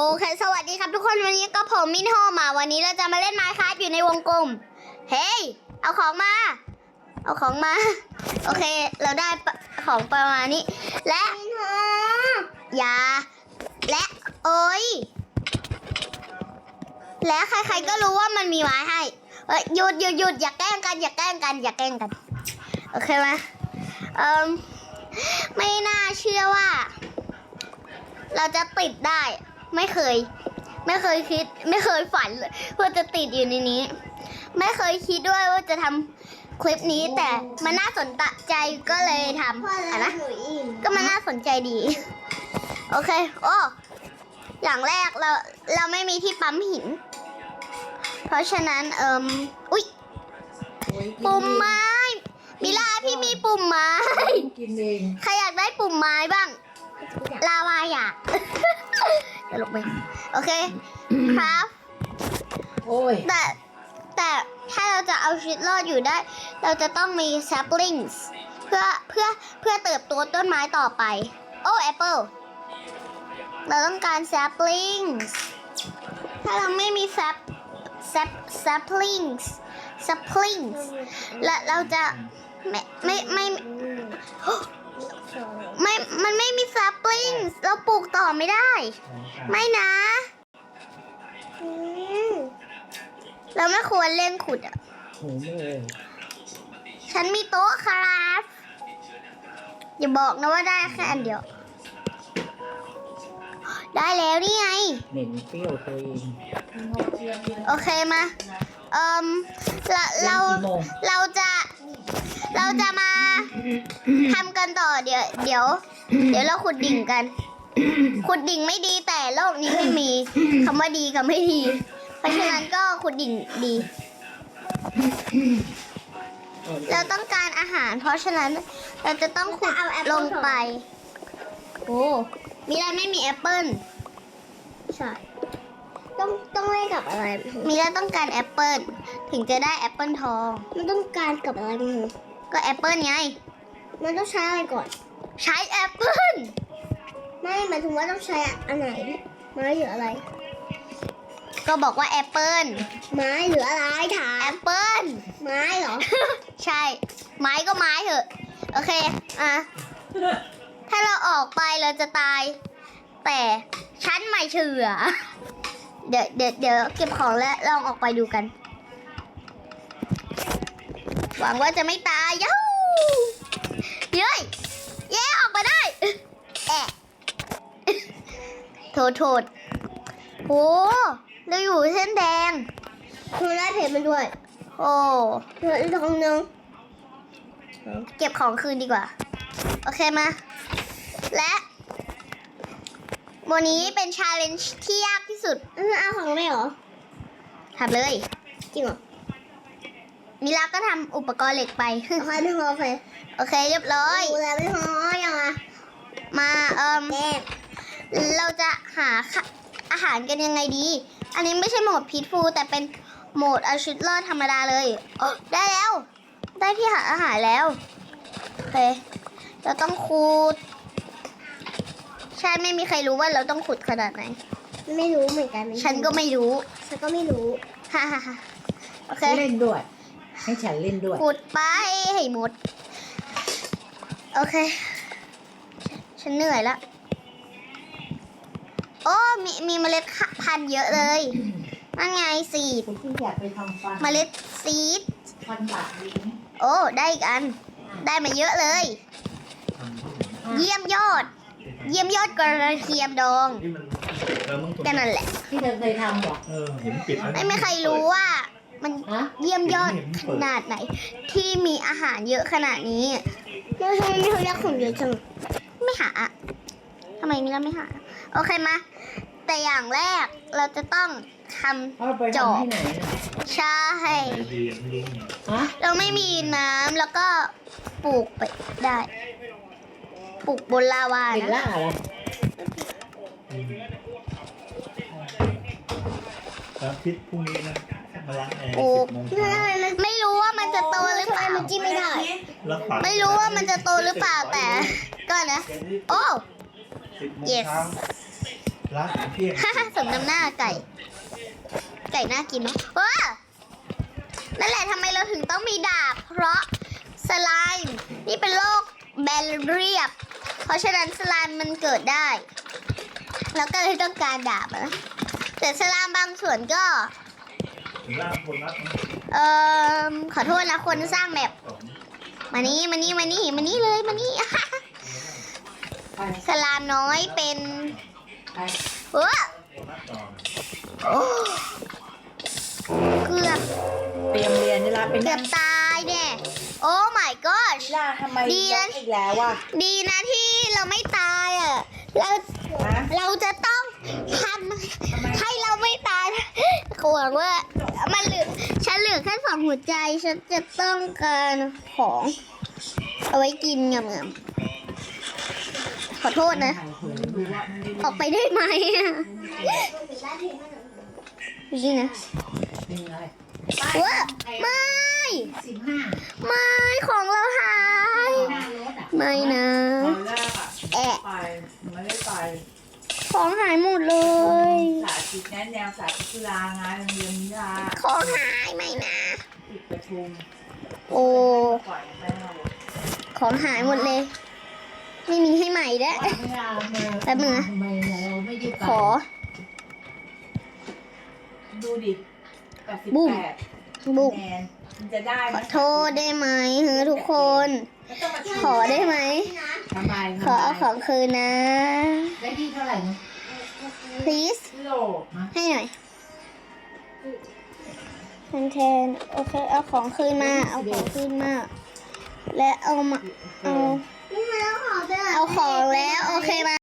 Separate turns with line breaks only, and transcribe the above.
โอเค สวัสดีครับทุกคนวันนี้ก็ผมมินโฮมาวันนี้เราจะมาเล่นไมค์ครับอยู่ในวงกลม เฮ้ย เอาของมา เอาของมา โอเค เราได้ปะของประมาณนี้ และอย่า และโอ้ย และใครๆก็รู้ว่ามันมีไม้ให้เอ้ยหยุดหยุดหยุดอย่าแกล้งกัน อย่าแกล้งกัน อย่าแกล้งกัน โอเคไหมเอ่มไม่น่าเชื่อว่า เราจะติดได้ ไม่เคย ไม่เคยคิด ไม่เคยฝันเลยว่าจะติดอยู่ในนี้ ไม่เคยคิดด้วยว่าจะทำคลิปนี้แต่มันน่าสนใจก็เลยทำอะนะก็มันน่าสนใจดี โอเค โอ้อย่างแรกเราเราไม่มีที่ปั๊มหิน เพราะฉะนั้นเอิมอุ๊ยปุ่มไม้มิลาพี่มีปุ่มไม้
กินเอง
ใครอยากได้ปุ่มไม้บ้าง ลาวาอยาก ตลกไหมโอเคครับ
โอ้ย
แต่แต่ถ้าเราจะเอาชีวิตรอดอยู่ได้ เราจะต้องมี saplings เพื่อเพื่อเพื่อเติบโตต้นไม้ต่อไป โอ้แอปเปิลเราต้องการ saplings ถ้าเราไม่มี sap sap saplings saplings และเราจะไม่ไม่ไม่ ไม่ มันไม่มี saplings เราปลูกต่อไม่ได้ ไม่นะเราไม่ควรเล่นขุดอะ
โหไม่เลย
ฉันมีโต๊ะครับอย่าบอกนะว่าได้แค่อันเดียว ได้แล้วนี่ไง
เหม็นเปรี้ยวตัวเอง
โอเคมา เอ่มเราเรา
กี่โมง
เราจะ เราจะมาทำกันต่อเดี๋ยว เดี๋ยว เดี๋ยวเราขุดดิ่งกัน ขุดดิ่งไม่ดีแต่โลกนี้ไม่มีคำว่าดีกับไม่ดี เพราะฉะนั้นก็ขุดดิ่งดี เราต้องการอาหาร เพราะฉะนั้นเราจะต้องขุดลงไป โอ้ มีอะไรไม่มีแอปเปิ้ลใช่
ต้องต้องเล่นกับอะไร
มีแล้วต้องการแอปเปิลถึงจะได้แอปเปิลทอง
มันต้องการกับอะไรมึง
ก็แอปเปิลไง
มันต้องใช้อะไรก่อน
ใช้แอปเปิล
ไม่หมายถึงว่าต้องใช้อันไหน ไม้หรืออะไร
ก็บอกว่าแอปเปิล
ไม้หรืออะไรถา
แอ
ม
ปเปิล
ไม้เหรอ
ใช่ ไม้ก็ไม้เถอะ โอเค อะ ถ้าเราออกไปเราจะตาย แต่ฉันไม่เชื่อ เดี๋ยวเดี๋ยวเดี๋ยวเก็บของแล้วลองออกไปดูกัน หวังว่าจะไม่ตายยูเย้ยเย้ออกมาได้แอะโทษโทษโอ้เราอยู่เส้นแดง
คุณได้เพจมันด้วย
โอ้
เพจทองนึง
เก็บของคืนดีกว่า โอเคมา และวันนี้เป็นชาเลนจ์ที่ยากที่ สุด
อันนั้นเอาของไม่เหรอ
ทำเลย
จริงเหรอ
มิลาก็ทำอุปกรณ์เหล็กไป
เอาใครไม่พอใคร
โอเคเรียบร้อย
ดูแลไม่พอยังอะ
มาเอิม
แม่
เราจะหาค่ะอาหารกันยังไงดี อันนี้ไม่ใช่โหมดพีทฟูแต่เป็นโหมดเอาชีวิตรอดธรรมดาเลยโอ้ได้แล้ว ได้ที่หาอาหารแล้ว โอเค เราต้องขุด ใช่ไม่มีใครรู้ว่าเราต้องขุดขนาดไหน
ไม่รู้เหมือนกัน
ฉันก็ไม่รู้
ฉันก็ไม่รู้
ฮ่าฮ่าฮ่าโอเค
เล่นด้วย ให้ฉันเล่นด้วย
ขุดไปให้หมด โอเค ฉันเหนื่อยละ โอ้ มีมีเมล็ดพันธุ์เยอะเลยนั่นไงซีด
คุณที่อยากไปทำฟัน
เมล็ดซีด
ฟันบาดลิ้น
โอ้ ได้อีกอัน ได้มาเยอะเลย เยี่ยมยอด เยี่ยมยอดกระเทียมดอง
ที่มันเออมึง
แค่นั้นแหละ
ที่เธอเคยทำเหรอ
เออเห็นปิดแล้ว
ไม่มีใครรู้ว่ามัน
ฮะ
เยี่ยมยอดขนาดไหน ที่มีอาหารเยอะขนาดนี้
แล้วทำไมไม่เขาเรียกของเยอะจัง
ไม่หาอะทำไมมิล่าไม่หา โอเคมา แต่อย่างแรกเราจะต้องท
เอาไปำ
จอ
ทำ
บ
ที่ไหนน่ะ
ใช่
ดีไม่รู้ไง
ฮะ
เราไม่มีน้ำแล้วก็ปลูกไปได้ ปลูกบนลาวา
ปิด
นะ
ละอะไร
แล้วทิศพรุ่งนี้นะมาล้างแอร์
ปลู
สิ
ก
บโมง
ทำไม
เช้า
มัน
ไม่รู้ว่ามันจะโตหรือเปล่า
มันจิ้มไม่ได้
แล้วปัก
ไม่รู้ว่ามันจะโตหรือเปล่าแต่ก็นะ โอ้
สิบโมง
yes
เช้าร้านเที่ยง
ฮ่าฮ่าสมน้ำหน้าไก่ ไก่น่ากินเนาะเออนั่นแหละทำไมเราถึงต้องมีดาบ เพราะสไลม์นี่เป็นโลกแบนเรียบ เพราะฉะนั้นสไลม์มันเกิดได้ แล้วก็เลยต้องการดาบอะนะแต่สไลม์บางส่วนก็
ถึงร้านคนรักนะ
เอ่อขอโทษนะคนสร้างแบบ
สอง
มานี่มานี่มานี่มานี่เลยมานี่
ไป
สลามน้อยเป็น
ไป
เออ
คนรักต่อ
โอ้เกือบ
เตรียมเรียนนี่ละไป
เกื
นั่
องบตายเนี่ยโอ้ my god
นี่ละทำไม
ดี
ย
นะ
กอีกแล้วอะ
ดีนะที่เราไม่ตายอะเรา
ฮะ
เราจะต้องท
ทำไมำ
ให้เราไม่ตายหวังว่ามันเหลือฉันเหลือแค่สองหัวใจฉันจะต้องการของ เอาไว้กินเงมๆขอโทษนะ
ถ่ายเผยดูว่ามันดี
ออกไปได้ไหมอะนี่นะ
เป็นอะไร
ว้าไม่
สิบห้า
ไม่ของเราหาย
หน้ารถอะ
ไม่นะ
ตอนแรกอะ
แอะ
ไปไม่ได้ไป
ของหายหมดเลย
สาธิตแนะแนวสาธิตกีฬางานโรงเรียนนิลา
ของหายไม่นะ
ติดประชุม
โอ้
ปล่อยแม่เรา
ของหายหมดเลย ไม่มีให้ใหม่แล้ว
ไม่เอาเมื่อ
แป๊บนึงนะ
ทำไมเราไม่ได้ไป
ขอ
ดูดิแปดสิบ
บุ้ม
แปด
บุก
คะแนนมันจะได้ไห
ข
ม
อโทษได้ไหมเฮ้ยทุกคน
แล้วต้องมา
ขอได้ไหม
ทำไม
ขอเอาของคืนนะ
ได้ที่เท่าไหร่นะ
please
โลฮะ
ให้หน่อยแทนแทนโอเค เอาของคืนมา เอาของคืนมา และเอามา เอา
นี่มันต้องขอเด้อ
เอาของแล้ว โอเคไหม